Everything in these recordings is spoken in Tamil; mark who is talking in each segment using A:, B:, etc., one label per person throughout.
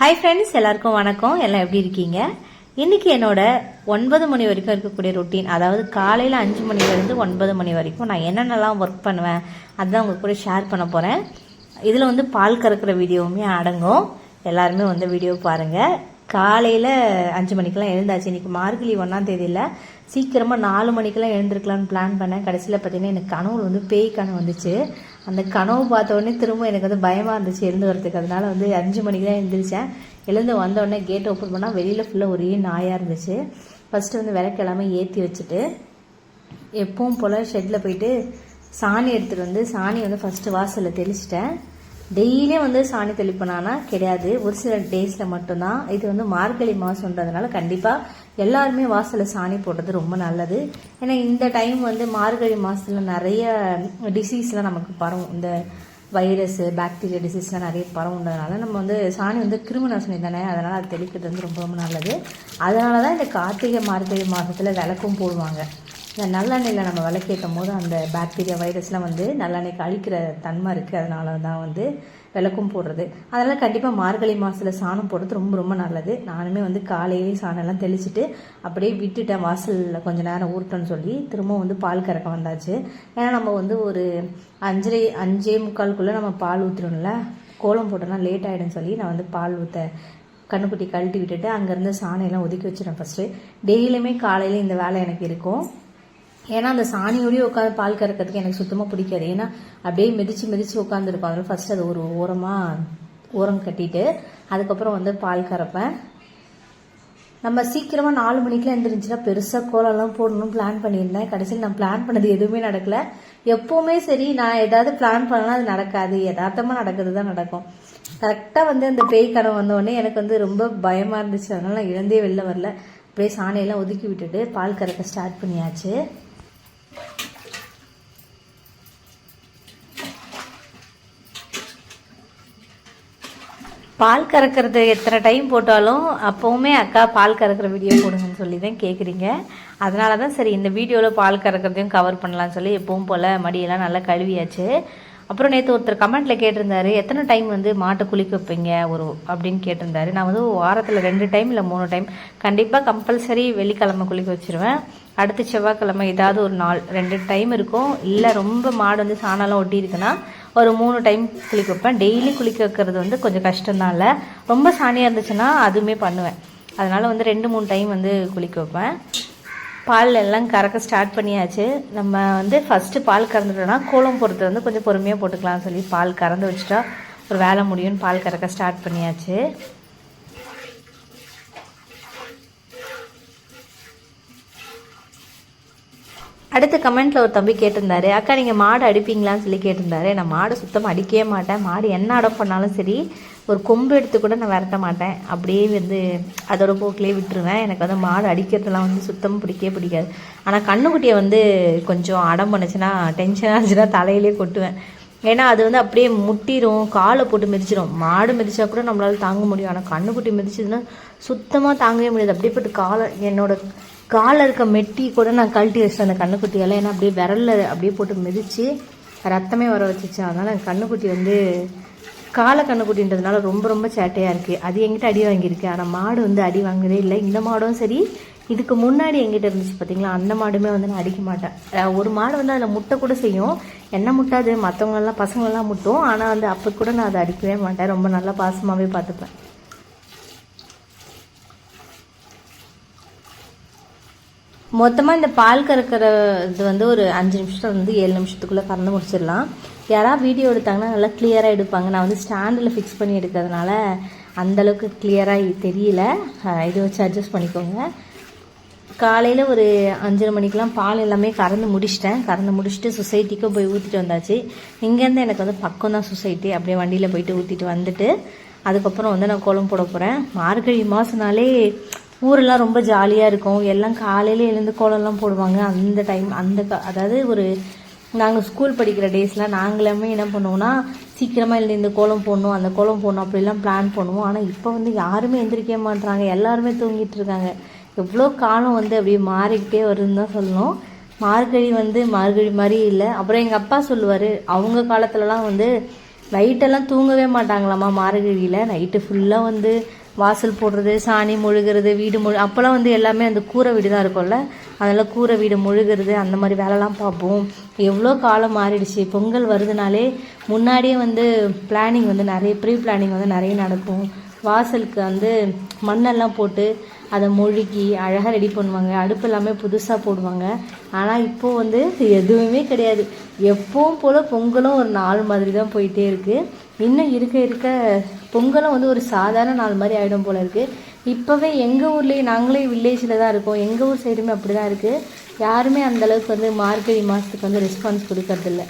A: ஹாய் ஃப்ரெண்ட்ஸ் எல்லாருக்கும் வணக்கம். எல்லாம் எப்படி இருக்கீங்க? இன்னைக்கு என்னோட ஒன்பது மணி வரைக்கும் இருக்கக்கூடிய ருட்டீன் அதாவது காலையில் அஞ்சு மணிலேருந்து ஒன்பது மணி வரைக்கும் நான் என்னென்னலாம் ஒர்க் பண்ணுவேன் அதுதான் உங்கள் கூட ஷேர் பண்ண போகிறேன் இதில் வந்து பால் கறக்கிற வீடியோவுமே அடங்கும். எல்லாருமே வந்து வீடியோ பாருங்கள் காலையில் அஞ்சு மணிக்கெலாம் எழுந்தாச்சு. இன்றைக்கி மார்கழி ஒன்றாம் தேதியில். சீக்கிரமாக நாலு மணிக்கெலாம் எழுந்திருக்கலான்னு பிளான் பண்ணேன். கடைசியில் பார்த்தீங்கன்னா எனக்கு கனவு வந்து பேய் கனவு வந்துச்சு. அந்த கனவு பார்த்தோடனே திரும்ப எனக்கு வந்து பயமாக இருந்துச்சு எழுந்து வரதுக்கு அதனால் வந்து அஞ்சு மணிக்கு தான் எழுந்திரிச்சேன். எழுந்து வந்தோடனே கேட் ஓப்பன் பண்ணால் வெளியில் ஃபுல்லாக ஒரே நாயாக இருந்துச்சு. ஃபஸ்ட்டு வந்து விளக்கெல்லாமே ஏற்றி வச்சுட்டு எப்பவும் போல் ஷெட்டில் போயிட்டு சாணி எடுத்துகிட்டு வந்து சாணி வந்து ஃபஸ்ட்டு வாசலில் தெளிச்சிட்டேன். டெய்லியும் வந்து சாணி தெளிப்பனானா கிடையாது. ஒரு சில டேஸில் மட்டும்தான். இது வந்து மார்கழி மாதம்ன்றதுனால கண்டிப்பாக எல்லாருமே வாசலில் சாணி போடுறது ரொம்ப நல்லது. ஏன்னா இந்த டைம் வந்து மார்கழி மாதத்தில் நிறைய டிசீஸ்லாம் நமக்கு பரவும். இந்த வைரஸ் பாக்டீரியா டிசீஸ்லாம் நிறைய பரவுன்றதுனால நம்ம வந்து சாணி வந்து கிருமி நாசினி தானே? அதனால் அது தெளிக்கிறது வந்து ரொம்ப ரொம்ப நல்லது. அதனால தான் இந்த கார்த்திகை மார்கழி மாதத்தில் விளக்கும் போடுவாங்க. இந்த நல்லெண்ணெயில் நம்ம விளக்கேற்றும் போது அந்த பாக்டீரியா வைரஸ்லாம் வந்து நல்லெண்ணெய்க்கு அழிக்கிற தன்மை இருக்குது அதனால தான் வந்து விளக்கும் போடுறது. அதனால் கண்டிப்பாக மார்கழி மாதத்தில் சாணம் போடுறது ரொம்ப ரொம்ப நல்லது. நானுமே வந்து காலையிலேயே சாணம்லாம் தெளிச்சுட்டு அப்படியே விட்டுட்டேன் வாசலில் கொஞ்ச நேரம் ஊறட்டோன்னு சொல்லி திரும்ப வந்து பால் கறக்க வந்தாச்சு. ஏன்னா நம்ம வந்து ஒரு அஞ்சரை அஞ்சே முக்காலுக்குள்ளே நம்ம பால் ஊற்றுறோம்ல கோலம் போட்டோம்னா லேட் ஆகிடும் சொல்லி நான் வந்து பால் ஊற்ற கண்ணுக்குட்டி கழட்டி விட்டுட்டு அங்கேருந்து சாணையெல்லாம் ஒதுக்கி வச்சிடறேன் ஃபஸ்ட்டு டெய்லியுமே காலையில் இந்த வேலை எனக்கு இருக்கும். ஏன்னா அந்த சாணியோடய உட்காந்து பால் கறக்கிறதுக்கு எனக்கு சுத்தமாக பிடிக்காது. ஏன்னா அப்படியே மிதித்து மிதித்து உட்காந்துருக்கும் அதனால ஃபர்ஸ்ட் அது ஒரு ஓரமாக ஓரம் கட்டிட்டு அதுக்கப்புறம் வந்து பால் கறப்பேன். நம்ம சீக்கிரமாக நாலு மணிக்கெலாம் எழுந்திரிச்சின்னா பெருசாக கோலம்லாம் போடணும்னு பிளான் பண்ணியிருந்தேன். கடைசியில் நான் பிளான் பண்ணது எதுவுமே நடக்கல. எப்போவுமே சரி நான் ஏதாவது பிளான் பண்ணலாம் அது நடக்காது. யதார்த்தமாக நடக்கிறது தான் நடக்கும். கரெக்டாக வந்து அந்த பேய் கனவு வந்தோடனே எனக்கு வந்து ரொம்ப பயமாக இருந்துச்சு. அதனால நான் இழந்தே வெளில வரல. அப்படியே சாணியெல்லாம் ஒதுக்கி விட்டுட்டு பால் கறக்க ஸ்டார்ட் பண்ணியாச்சு. பால் கறக்கிறது எத்தனை டைம் போட்டாலும் அப்போவுமே அக்கா பால் கறக்கிற வீடியோ போடுங்கன்னு சொல்லி தான் கேட்குறீங்க அதனால தான் சரி இந்த வீடியோவில் பால் கறக்கிறதையும் கவர் பண்ணலாம்னு சொல்லி எப்பவும் போல் மடியெல்லாம் நல்லா கழுவியாச்சு. அப்புறம் நேற்று ஒருத்தர் கமெண்ட்டில் கேட்டிருந்தாரு எத்தனை டைம் வந்து மாட்டை குளிக்க வைப்பீங்க? ஒரு அப்படின்னு கேட்டிருந்தாரு. நான் வந்து வாரத்தில் ரெண்டு டைம் இல்லை மூணு டைம் கண்டிப்பாக கம்பல்சரி வெள்ளிக்கிழமை குளிக்க வச்சிருவேன். அடுத்து செவ்வாய்க்கிழமை ஏதாவது ஒரு நாள் ரெண்டு டைம் இருக்கும். இல்லை ரொம்ப மாடு வந்து சாணம்லாம் ஒட்டி இருக்குன்னா ஒரு மூணு டைம் குளிக்க வைப்பேன். டெய்லி குளிக்க வைக்கிறது வந்து கொஞ்சம் கஷ்டம்தான் இல்லை. ரொம்ப சாணியாக இருந்துச்சுன்னா அதுவுமே பண்ணுவேன். அதனால் வந்து ரெண்டு மூணு டைம் வந்து குளிக்க வைப்பேன். பால் எல்லாம் கறக்க ஸ்டார்ட் பண்ணியாச்சு. நம்ம வந்து ஃபஸ்ட்டு பால் கறந்துட்டோம்னா கோலம் போடுறது வந்து கொஞ்சம் பொறுமையாக போட்டுக்கலாம்னு சொல்லி பால் கறந்து வச்சுட்டா ஒரு வேலை முடியும்னு பால் கறக்க ஸ்டார்ட் பண்ணியாச்சு. அடுத்த கமெண்ட்டில் ஒரு தம்பி கேட்டிருந்தாரு அக்கா நீங்கள் மாடு அடிப்பீங்களான்னு சொல்லி கேட்டிருந்தாரு. நான் மாடு சுத்தமாக அடிக்கவே மாட்டேன். மாடு என்ன அடம் பண்ணாலும் சரி ஒரு கொம்பு எடுத்து கூட நான் விரட்ட மாட்டேன். அப்படியே வந்து அதோட போக்கிலே விட்டுருவேன். எனக்கு வந்து மாடு அடிக்கிறதுலாம் வந்து சுத்தம் பிடிக்கவே பிடிக்காது. ஆனால் கண்ணுக்குட்டியை வந்து கொஞ்சம் அடம் பண்ணுச்சுன்னா டென்ஷன் ஆச்சுன்னா தலையிலே கொட்டுவேன். ஏன்னா அது வந்து அப்படியே முட்டிடும் காலை போட்டு மிதிச்சிடும் மாடு மிதிச்சா கூட நம்மளால் தாங்க முடியும். ஆனால் கண்ணுக்குட்டி மிதிச்சதுன்னா சுத்தமாக தாங்கவே முடியாது. அப்படியே போட்டு காலை என்னோட காலில் இருக்க மெட்டி கூட நான் கழட்டி வச்சேன் அந்த கண்ணுக்குட்டியால் ஏன்னா அப்படியே விரல்ல அப்படியே போட்டு மிதித்து ரத்தமே வர வச்சுச்சு. அதனால் அந்த கண்ணுக்குட்டி வந்து காலை கண்ணுக்குட்டின்றதுனால ரொம்ப ரொம்ப சேட்டையாக இருக்குது அது எங்கிட்ட அடி வாங்கியிருக்கு. ஆனால் மாடு வந்து அடி வாங்குறதே இல்லை. இந்த மாடும் சரி இதுக்கு முன்னாடி எங்கிட்ட இருந்துச்சு பார்த்தீங்களா அந்த மாடுமே வந்து நான் அடிக்க மாட்டேன். ஒரு மாடு வந்து அதில் முட்டை கூட செய்யும். என்ன முட்டாது? மற்றவங்கெல்லாம் பசங்களெல்லாம் முட்டும். ஆனால் வந்து அப்போ கூட நான் அதை அடிக்கவே மாட்டேன். ரொம்ப நல்லா பாசமாகவே பார்த்துப்பேன். மொத்தமாக இந்த பால் கறக்கிற இது வந்து ஒரு அஞ்சு நிமிஷம் வந்து ஏழு நிமிஷத்துக்குள்ளே கறந்து முடிச்சிடலாம். யாராவது வீடியோ எடுத்தாங்கன்னா நல்லா கிளியராக எடுப்பாங்க. நான் வந்து ஸ்டாண்டில் ஃபிக்ஸ் பண்ணி எடுக்கிறதுனால அந்தளவுக்கு கிளியராக தெரியல. இதை இது வச்சு அட்ஜஸ்ட் பண்ணிக்கோங்க. காலையில் ஒரு அஞ்சரை மணிக்கெலாம் பால் எல்லாமே கறந்து முடிச்சிட்டேன். கறந்து முடிச்சுட்டு சொசைட்டிக்கும் போய் ஊற்றிட்டு வந்தாச்சு. இங்கேருந்து எனக்கு வந்து பக்கம் தான் சொசைட்டி. அப்படியே வண்டியில் போயிட்டு ஊற்றிட்டு வந்துட்டு அதுக்கப்புறம் வந்து நான் கோலம் போட போகிறேன் மார்கழி மாதம்னாலே ஊரெல்லாம் ரொம்ப ஜாலியாக இருக்கும். எல்லாம் காலையில் எழுந்து கோலம்லாம் போடுவாங்க. அந்த டைம் அந்த க- அதாவது ஒரு நாங்கள் ஸ்கூல் படிக்கிற டேஸில் நாங்களுமே என்ன பண்ணுவோம்னா சீக்கிரமாக இல்லை இந்த கோலம் போடணும் அந்த கோலம் போடணும் அப்படிலாம் பிளான் பண்ணுவோம். ஆனால் இப்போ வந்து யாருமே எந்திரிக்க மாட்றாங்க. எல்லாருமே தூங்கிட்டு இருக்காங்க. எவ்வளோ காலம் வந்து அப்படியே மாறிக்கிட்டே வருதுன்னு தான் சொல்லணும். மார்கழி வந்து மார்கழி மாதிரி இல்லை. அப்புறம் எங்கள் அப்பா சொல்லுவார் அவங்க காலத்துலலாம் வந்து நைட்டெல்லாம் தூங்கவே மாட்டாங்களாம்மா மார்கழியில். நைட்டு ஃபுல்லாக வந்து வாசல் போடுறது சாணி முழுகிறது வீடு முழு அப்போல்லாம் வந்து எல்லாமே அந்த கூரை வீடு தான் இருக்கும்ல. அதனால் கூரை வீடு முழுகிறது அந்த மாதிரி வேலைலாம் பார்ப்போம். எவ்வளோ காலம் மாறிடுச்சு. பொங்கல் வருதுனாலே முன்னாடியே வந்து பிளானிங் வந்து நிறைய ப்ரீ பிளானிங் வந்து நிறைய நடக்கும். வாசலுக்கு வந்து மண்ணெல்லாம் போட்டு அதை மொழுகி அழகாக ரெடி பண்ணுவாங்க. அடுப்பு எல்லாமே புதுசாக போடுவாங்க. ஆனால் இப்போது வந்து எதுவுமே கிடையாது. எப்பவும் போல் பொங்கலும் ஒரு நாள் மாதிரி தான் போயிட்டே இருக்குது இன்னும் இருக்க இருக்க பொங்கலும் வந்து ஒரு சாதாரண நாள் மாதிரி ஆகிடும் போல இருக்குது இப்போவே எங்கள் ஊர்லேயே நாங்களே வில்லேஜில் தான் இருக்கோம். எங்கள் ஊர் சைடுமே அப்படி தான் இருக்குது யாருமே அந்தளவுக்கு வந்து மார்கழி மாதத்துக்கு வந்து ரெஸ்பான்ஸ் கொடுக்கறதில்ல.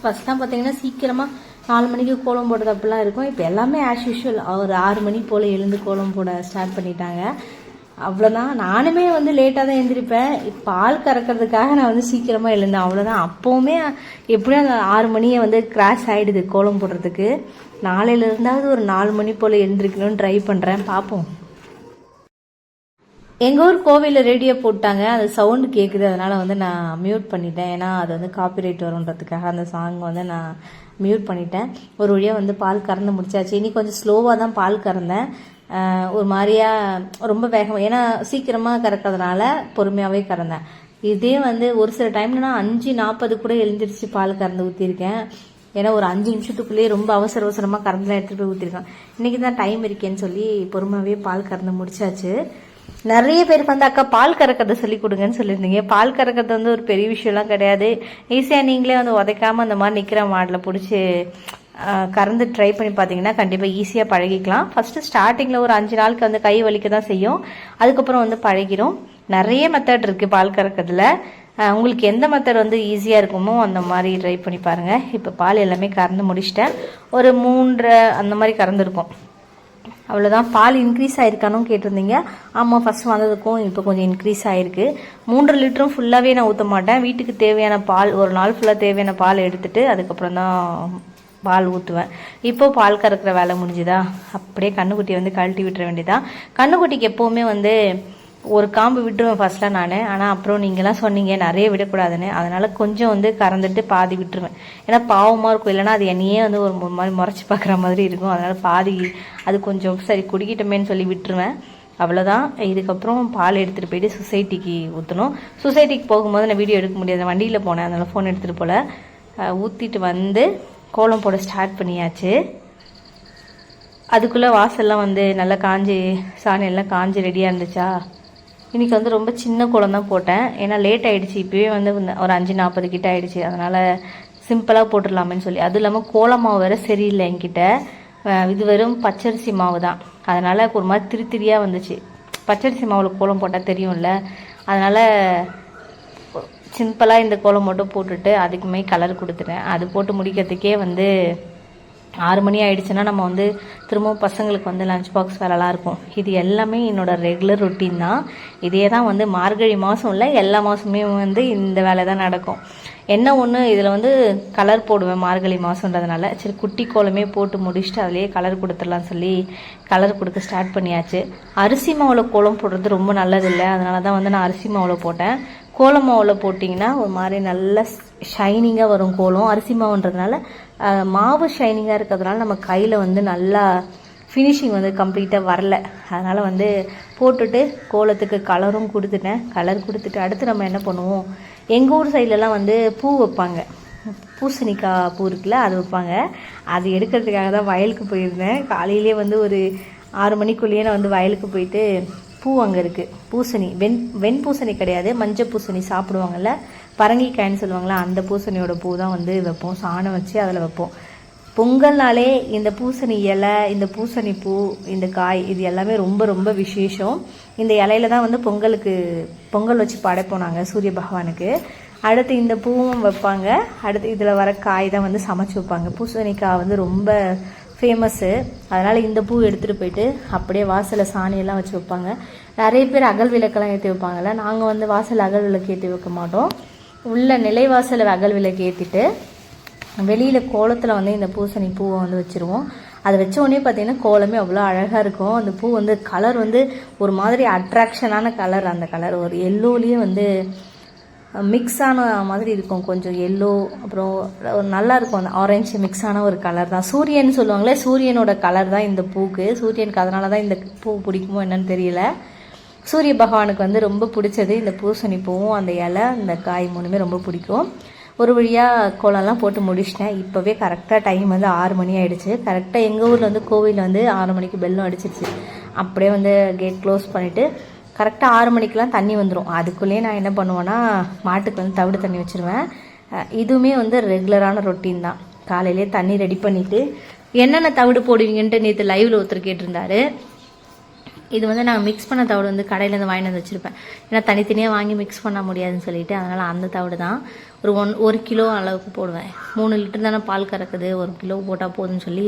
A: ஃபஸ்ட்லாம் பார்த்தீங்கன்னா சீக்கிரமாக நாலு மணிக்கு கோலம் போடுறது அப்படிலாம் இருக்கும். இப்போ எல்லாமே ஆஸ் யூஷுவல் ஒரு ஆறு மணி போல் எழுந்து கோலம் போட ஸ்டார்ட் பண்ணிட்டாங்க. அவ்வளோதான் நானுமே வந்து லேட்டாக தான் எழுந்திருப்பேன் பால் கறக்கிறதுக்காக நான் வந்து சீக்கிரமாக எழுந்தேன். அவ்வளோதான் அப்போவுமே எப்படியும் அந்த ஆறு மணியை வந்து கிராஸ் ஆகிடுது கோலம் போடுறதுக்கு. நாளையில இருந்தாவது ஒரு நாலு மணி போல் எழுந்திருக்கணும்னு ட்ரை பண்ணுறேன் பார்ப்போம் எங்கள் ஊர் கோவிலில் ரேடியோ போட்டாங்க. அது சவுண்டு கேட்குது அதனால் வந்து நான் மியூட் பண்ணிட்டேன். ஏன்னா அது வந்து காப்பிரைட் வருன்றதுக்காக அந்த சாங் வந்து நான் மியூட் பண்ணிட்டேன். ஒரு வழியாக வந்து பால் கறந்து முடிச்சாச்சு. இன்னைக்கு கொஞ்சம் ஸ்லோவாக தான் பால் கறந்தேன். ஒரு மாதிரியா ரொம்ப வேகமாக ஏன்னா சீக்கிரமாக கறக்கிறதுனால பொறுமையாகவே கறந்தேன். இதே வந்து ஒரு சில டைம்ல நான் அஞ்சு நாற்பது கூட எழுந்திரிச்சு பால் கறந்து ஊற்றிருக்கேன் ஏன்னா ஒரு அஞ்சு நிமிஷத்துக்குள்ளேயே ரொம்ப அவசர அவசரமாக கறந்துலாம் எடுத்துகிட்டு போய் ஊற்றிருக்கேன் இன்றைக்கி தான் டைம் இருக்கேன்னு சொல்லி பொறுமையாகவே பால் கறந்து முடிச்சாச்சு. நிறைய பேருக்கு வந்து அக்கா பால் கறக்கிறத சொல்லி கொடுங்கன்னு சொல்லியிருந்தீங்க. பால் கறக்கிறது வந்து ஒரு பெரிய விஷயம்லாம் கிடையாது. ஈஸியாக நீங்களே வந்து உதைக்காம அந்த மாதிரி நிற்கிற மாடில் பிடிச்சி கறந்து ட்ரை பண்ணி பார்த்தீங்கன்னா கண்டிப்பாக ஈஸியாக பழகிக்கலாம். ஃபஸ்ட்டு ஸ்டார்டிங்கில் ஒரு அஞ்சு நாளுக்கு வந்து கை வலிக்க தான் செய்யும். அதுக்கப்புறம் வந்து பழகிடும் நிறைய மெத்தட் இருக்குது பால் கறக்கிறதுல. உங்களுக்கு எந்த மெத்தட் வந்து ஈஸியாக இருக்குமோ அந்த மாதிரி ட்ரை பண்ணி பாருங்கள் இப்போ பால் எல்லாமே கறந்து முடிச்சிட்டேன். ஒரு மூன்றரை அந்த மாதிரி கறந்துருக்கும். அவ்வளோதான் பால் இன்க்ரீஸ் ஆகிருக்கானும் கேட்டிருந்தீங்க. ஆமாம் ஃபஸ்ட் வந்ததுக்கும் இப்போ கொஞ்சம் இன்க்ரீஸ் ஆகிருக்கு மூன்றரை லிட்டரும் ஃபுல்லாகவே நான் ஊற்ற மாட்டேன். வீட்டுக்கு தேவையான பால் ஒரு நாள் ஃபுல்லாக தேவையான பால் எடுத்துகிட்டு அதுக்கப்புறம் தான் பால் ஊற்றுவேன் இப்போ பால் கறக்கிற வேலை முடிஞ்சுதா? அப்படியே கண்ணுக்குட்டியை வந்து கழட்டி விட்டுற வேண்டியதான் கண்ணுக்குட்டிக்கு எப்போவுமே வந்து ஒரு காம்பு விட்டுருவேன் ஃபஸ்ட்டில் நான். ஆனால் அப்புறம் நீங்களாம் சொன்னீங்க நிறைய விடக்கூடாதுன்னு. அதனால் கொஞ்சம் வந்து கறந்துட்டு பாதி விட்டுருவேன். ஏன்னா பாவமாக இருக்கும். இல்லைன்னா அது என்னையே வந்து ஒரு மாதிரி முறைச்சி பார்க்குற மாதிரி இருக்கும். அதனால் பாதி அது கொஞ்சம் சரி குடிக்கிட்டோமேன்னு சொல்லி விட்டுருவேன். அவ்வளோதான் இதுக்கப்புறம் பால் எடுத்துகிட்டு போயிட்டு சொசைட்டிக்கு ஊற்றணும் சொசைட்டிக்கு போகும்போது நான் வீடியோ எடுக்க முடியாது. வண்டியில் போனேன். அதனால் ஃபோன் எடுத்துகிட்டு போல். ஊற்றிட்டு வந்து கோலம் போட ஸ்டார்ட் பண்ணியாச்சு. அதுக்குள்ளே வாசல்லாம் வந்து நல்லா காஞ்சி சாணி எல்லாம் காஞ்சி ரெடியாக இருந்துச்சா? இன்றைக்கி வந்து ரொம்ப சின்ன கோலம் தான் போட்டேன். ஏன்னா லேட் ஆகிடுச்சு இப்போவே வந்து ஒரு அஞ்சு நாற்பது கிட்ட ஆகிடுச்சு அதனால் சிம்பிளாக போட்டுடலாமேன்னு சொல்லி. அதுவும் இல்லாமல் கோலம் மாவு வேறு சரியில்லை என்கிட்ட. இது வெறும் பச்சரிசி மாவு தான். அதனால் ஒரு மாதிரி திரு திரியாக வந்துச்சு. பச்சரிசி மாவில் கோலம் போட்டால் தெரியும்ல. அதனால் சிம்பிளாக இந்த கோலம் மட்டும் போட்டுட்டு அதுக்குமே கலர் கொடுத்துட்டேன். அது போட்டு முடிக்கிறதுக்கே வந்து ஆறு மணி ஆயிடுச்சுன்னா நம்ம வந்து திரும்பவும் பசங்களுக்கு வந்து லஞ்ச் பாக்ஸ் வேலைலாம் இருக்கும். இது எல்லாமே என்னோடய ரெகுலர் ரொட்டீன் தான். இதே தான் வந்து மார்கழி மாதம் இல்லை எல்லா மாதமே வந்து இந்த வேலை தான் நடக்கும். என்ன ஒன்று இதில் வந்து கலர் போடுவேன் மார்கழி மாதன்றதுனால சரி குட்டி கோலமே போட்டு முடிச்சுட்டு அதுலேயே கலர் கொடுத்துடலாம் சொல்லி கலர் கொடுக்க ஸ்டார்ட் பண்ணியாச்சு. அரிசி மாவில் கோலம் போடுறது ரொம்ப நல்லதில்லை அதனால தான் வந்து நான் அரிசி மாவில் போட்டேன். கோலம் மாவில் போட்டிங்கன்னா ஒரு மாதிரி நல்ல ஷைனிங்காக வரும் கோலம். அரிசி மாவுன்றதுனால மாவு ஷைனிங்காக இருக்கிறதுனால நம்ம கையில் வந்து நல்லா ஃபினிஷிங் வந்து கம்ப்ளீட்டாக வரல. அதனால் வந்து போட்டுட்டு கோலத்துக்கு கலரும் கொடுத்துட்டேன். கலர் கொடுத்துட்டு அடுத்து நம்ம என்ன பண்ணுவோம்? எங்கள் ஊர் சைட்லலாம் வந்து பூ வைப்பாங்க. பூசணிக்காய் பூ இருக்குல்ல அது வைப்பாங்க. அது எடுக்கிறதுக்காக தான் வயலுக்கு போயிருந்தேன். காலையிலேயே வந்து ஒரு ஆறு மணிக்குள்ளேயே நான் வந்து வயலுக்கு போயிட்டு பூ அங்கே இருக்குது பூசணி. வெண் வெண் பூசணி கிடையாது. மஞ்சள் பூசணி சாப்பிடுவாங்கல்ல? பரங்கிக்காய்ன்னு சொல்லுவாங்களா அந்த பூசணியோட பூ தான் வந்து வைப்போம். சாணம் வச்சு அதில் வைப்போம். பொங்கல்னாலே இந்த பூசணி இலை இந்த பூசணி பூ இந்த காய் இது எல்லாமே ரொம்ப ரொம்ப விசேஷம். இந்த இலையில தான் வந்து பொங்கலுக்கு பொங்கல் வச்சு படைப்போம் நாங்கள் சூரிய பகவானுக்கு. அடுத்து இந்த பூவும் வைப்பாங்க. அடுத்து இதில் வர காய் தான் வந்து சமைச்சு வைப்பாங்க. பூசணிக்காய் வந்து ரொம்ப ஃபேமஸ்ஸு அதனால் இந்த பூ எடுத்துகிட்டு போயிட்டு அப்படியே வாசலில் சாணியெல்லாம் வச்சு வைப்பாங்க. நிறைய பேர் அகல் விளக்கெல்லாம் ஏற்றி வைப்பாங்கல்ல நாங்கள் வந்து வாசல் அகல் விளக்கு ஏற்றி வைக்க மாட்டோம். உள்ள நிலைவாசலில் அகல் விளக்கு ஏற்றிட்டு வெளியில் கோலத்தில் வந்து இந்த பூசணி பூவை வந்து வச்சுருவோம். அதை வச்ச உடனே பார்த்தீங்கன்னா கோலமே அவ்வளோ அழகாக இருக்கும். அந்த பூ வந்து கலர் வந்து ஒரு மாதிரி அட்ராக்ஷனான கலர் அந்த கலர் ஒரு எல்லோலேயே வந்து மிக்ஸ் ஆன மாதிரி இருக்கும். கொஞ்சம் எல்லோ அப்புறம் ஒரு நல்லா இருக்கும். அந்த ஆரஞ்சு மிக்ஸ் ஆன ஒரு கலர் தான். சூரியன் சொல்லுவாங்களே சூரியனோட கலர் தான் இந்த பூக்கு. சூரியனுக்கு அதனால தான் இந்த பூ பிடிக்குமோ என்னன்னு தெரியல. சூரிய பகவானுக்கு வந்து ரொம்ப பிடிச்சது இந்த பூசணி பூவும் அந்த இலை இந்த காய் மூணுமே ரொம்ப பிடிக்கும். ஒரு வழியாக கோலம்லாம் போட்டு முடிச்சிட்டேன். இப்போவே கரெக்டாக டைம் வந்து ஆறு மணி ஆகிடுச்சு கரெக்டாக எங்கள் ஊரில் வந்து கோவில் வந்து ஆறு மணிக்கு பெல்லும் அடிச்சிருச்சு. அப்படியே வந்து கேட் க்ளோஸ் பண்ணிவிட்டு கரெக்டாக ஆறு மணிக்கெலாம் தண்ணி வந்துடும் அதுக்குள்ளேயே நான் என்ன பண்ணுவேன்னா மாட்டுக்கு வந்து தவிடு தண்ணி வச்சுருவேன். இதுவுமே வந்து ரெகுலரான ரொட்டீன் தான். காலையிலேயே தண்ணி ரெடி பண்ணிவிட்டு என்னென்ன தவிடு போடுவீங்கன்ட்டு நேற்று லைவில் ஒருத்தர் கேட்டிருந்தாரு. இது வந்து நான் மிக்ஸ் பண்ண தவிடு வந்து கடையிலேருந்து வாங்கிட்டு வந்து வச்சுருப்பேன். ஏன்னா தனித்தனியாக வாங்கி மிக்ஸ் பண்ண முடியாதுன்னு சொல்லிட்டு அதனால் அந்த தவிடு தான் ஒரு ஒன் ஒரு கிலோ அளவுக்கு போடுவேன். மூணு லிட்டர் தானே பால் கறக்குது. ஒரு கிலோ போட்டால் போதும்னு சொல்லி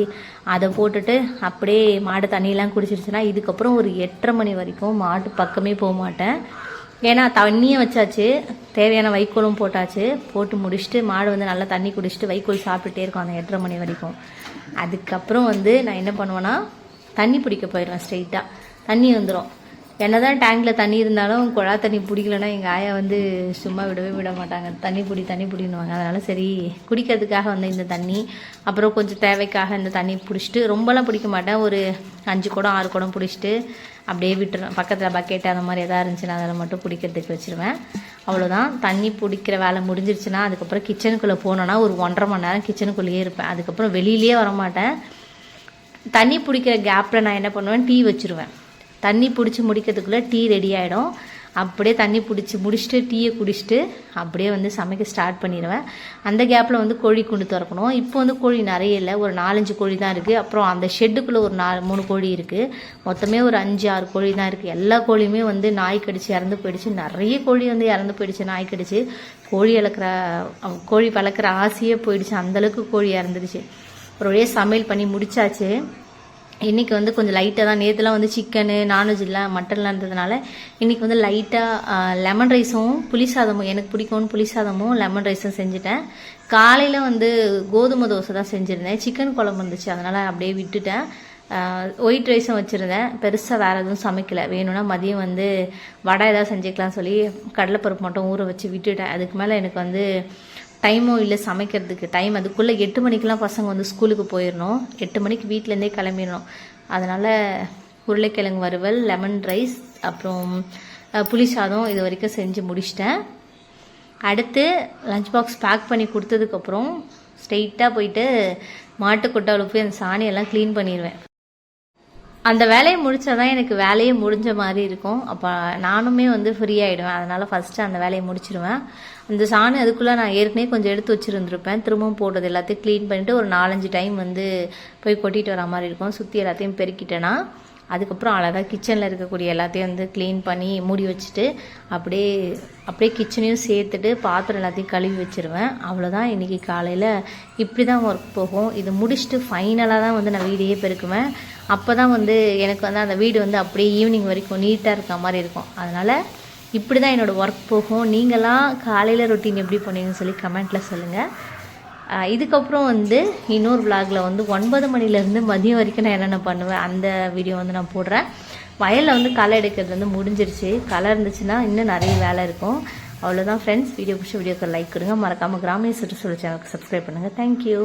A: அதை போட்டுட்டு அப்படியே மாடு தண்ணியெல்லாம் குடிச்சிருச்சுன்னா இதுக்கப்புறம் ஒரு எட்டரை மணி வரைக்கும் மாட்டு பக்கமே போக மாட்டேன். ஏன்னா தண்ணியும் வச்சாச்சு. தேவையான வைக்கோலும் போட்டாச்சு. போட்டு முடிச்சுட்டு மாடு வந்து நல்லா தண்ணி குடிச்சிட்டு வைக்கோல் சாப்பிட்டுட்டே இருக்கும் அந்த எட்டரை மணி வரைக்கும். அதுக்கப்புறம் வந்து நான் என்ன பண்ணுவேன்னா தண்ணி பிடிக்க போயிடுவேன் ஸ்ட்ரெயிட்டாக தண்ணி வந்துடும் என்ன தான் டேங்கில் தண்ணி இருந்தாலும் குழா தண்ணி பிடிக்கலன்னா எங்கள் ஆயா வந்து சும்மா விடவே விட மாட்டாங்க. தண்ணி பிடி தண்ணி பிடின்னுவாங்க. அதனால் சரி குடிக்கிறதுக்காக வந்து இந்த தண்ணி அப்புறம் கொஞ்சம் தேவைக்காக இந்த தண்ணி பிடிச்சிட்டு ரொம்பலாம் பிடிக்க மாட்டேன். ஒரு அஞ்சு குடம் ஆறு குடம் பிடிச்சிட்டு அப்படியே விட்டுருவேன் பக்கத்தில் பக்கெட் அந்த மாதிரி எதாவது இருந்துச்சுன்னா அதில் மட்டும் பிடிக்கிறதுக்கு வச்சுருவேன். அவ்வளோதான் தண்ணி பிடிக்கிற வேலை முடிஞ்சிருச்சுன்னா அதுக்கப்புறம் கிச்சனுக்குள்ளே போனோன்னா ஒரு ஒன்றரை மணி நேரம் கிச்சனுக்குள்ளேயே இருப்பேன். அதுக்கப்புறம் வெளியிலேயே வரமாட்டேன். தண்ணி பிடிக்கிற கேப்பில் நான் என்ன பண்ணுவேன்? டீ வச்சுருவேன். தண்ணி பிடிச்சி முடிக்கிறதுக்குள்ளே டீ ரெடி ஆகிடும் அப்படியே தண்ணி பிடிச்சி முடிச்சுட்டு டீயை குடிச்சிட்டு அப்படியே வந்து சமைக்க ஸ்டார்ட் பண்ணிடுவேன். அந்த கேப்பில் வந்து கோழி குண்டு திறக்கணும். இப்போ வந்து கோழி நிறைய இல்லை. ஒரு நாலஞ்சு கோழி தான் இருக்குது அப்புறம் அந்த ஷெட்டுக்குள்ளே ஒரு நாலு மூணு கோழி இருக்குது மொத்தமே ஒரு அஞ்சு ஆறு கோழி தான் இருக்குது எல்லா கோழியுமே வந்து நாய் கடிச்சு இறந்து போயிடுச்சு. நிறைய கோழி வந்து இறந்து போயிடுச்சு நாய் கடிச்சு. கோழி வளர்க்குற கோழி வளர்க்குற ஆசையே போயிடுச்சு. அந்தளவுக்கு கோழி இறந்துடுச்சு. ஒரு வழியாக சமையல் பண்ணி முடிச்சாச்சு. இன்றைக்கி வந்து கொஞ்சம் லைட்டாக தான். நேற்றுலாம் வந்து சிக்கனு நான்வெஜ் இல்லை மட்டன்லாம் இருந்ததுனால இன்றைக்கி வந்து லைட்டாக லெமன் ரைஸும் புளி சாதமும் எனக்கு பிடிக்கும்னு புளி சாதமும் லெமன் ரைஸும் செஞ்சுட்டேன். காலையில் வந்து கோதுமை தோசை தான் செஞ்சுருந்தேன். சிக்கன் குழம்பு இருந்துச்சு. அதனால் அப்படியே விட்டுட்டேன். ஒயிட் ரைஸும் வச்சுருந்தேன். பெருசாக வேறு எதுவும் சமைக்கலை. வேணும்னா மதியம் வந்து வடை ஏதாவது செஞ்சுக்கலாம் சொல்லி கடலைப்பருப்பு மட்டும் ஊற வச்சு விட்டுட்டேன். அதுக்கு மேலே எனக்கு வந்து டைமும் இல்லை சமைக்கிறதுக்கு டைம் அதுக்குள்ளே எட்டு மணிக்கெலாம் பசங்க வந்து ஸ்கூலுக்கு போயிடணும் எட்டு மணிக்கு வீட்டிலேருந்தே கிளம்பிடணும் அதனால் உருளைக்கிழங்கு வறுவல் லெமன் ரைஸ் அப்புறம் புளி சாதம் இது வரைக்கும் செஞ்சு முடிச்சிட்டேன். அடுத்து லஞ்ச் பாக்ஸ் பேக் பண்ணி கொடுத்ததுக்கப்புறம் ஸ்ட்ரெயிட்டாக போயிட்டு மாட்டு கொட்டாவில் போய் அந்த சாணியெல்லாம் க்ளீன் பண்ணிடுவேன் அந்த வேலையை முடிச்சாதான் எனக்கு வேலையே முடிஞ்ச மாதிரி இருக்கும். அப்போ நானுமே வந்து ஃப்ரீ ஆகிடுவேன் அதனால் ஃபஸ்ட்டு அந்த வேலையை முடிச்சிருவேன். அந்த சாணி அதுக்குள்ளே நான் ஏற்கனவே கொஞ்சம் எடுத்து வச்சுருந்துருப்பேன். திரும்பவும் போட்டது எல்லாத்தையும் க்ளீன் பண்ணிவிட்டு ஒரு நாலஞ்சு டைம் வந்து போய் கொட்டிட்டு வர மாதிரி இருக்கும். சுற்றி எல்லாத்தையும் பெருக்கிட்டேன்னா அதுக்கப்புறம் அழகாக கிச்சனில் இருக்கக்கூடிய எல்லாத்தையும் வந்து க்ளீன் பண்ணி மூடி வச்சுட்டு அப்படியே அப்படியே கிச்சனையும் சேர்த்துட்டு பாத்திரம் எல்லாத்தையும் கழுவி வச்சிருவேன். அவ்வளோதான் இன்றைக்கி காலையில். இப்படி தான் ஒர்க் போகும். இது முடிச்சுட்டு ஃபைனலாக தான் வந்து நான் வீடையே பெருக்குவேன். அப்போ தான் வந்து எனக்கு வந்து அந்த வீடு வந்து அப்படியே ஈவினிங் வரைக்கும் நீட்டாக இருக்க மாதிரி இருக்கும். அதனால் இப்படி தான் என்னோடய ஒர்க் போகும். நீங்களாம் காலையில் ரொட்டீன் எப்படி பண்ணுவீங்கன்னு சொல்லி கமெண்ட்டில் சொல்லுங்கள் இதுக்கப்புறம் வந்து இன்னொரு விளாகில் வந்து ஒன்பது மணிலேருந்து மதியம் வரைக்கும் நான் என்னென்ன பண்ணுவேன் அந்த வீடியோ வந்து நான் போடுறேன். வயலில் வந்து களை எடுக்கிறது வந்து முடிஞ்சிருச்சு. களை இருந்துச்சுன்னா இன்னும் நிறைய வேலை இருக்கும். அவ்வளோதான் ஃப்ரெண்ட்ஸ் வீடியோ பிடிச்ச வீடியோக்கு லைக் கொடுங்க. மறக்காமல் கிராமிய சுற்றுச்சூழல் சேனலுக்கு சப்ஸ்கிரைப் பண்ணுங்கள் தேங்க்யூ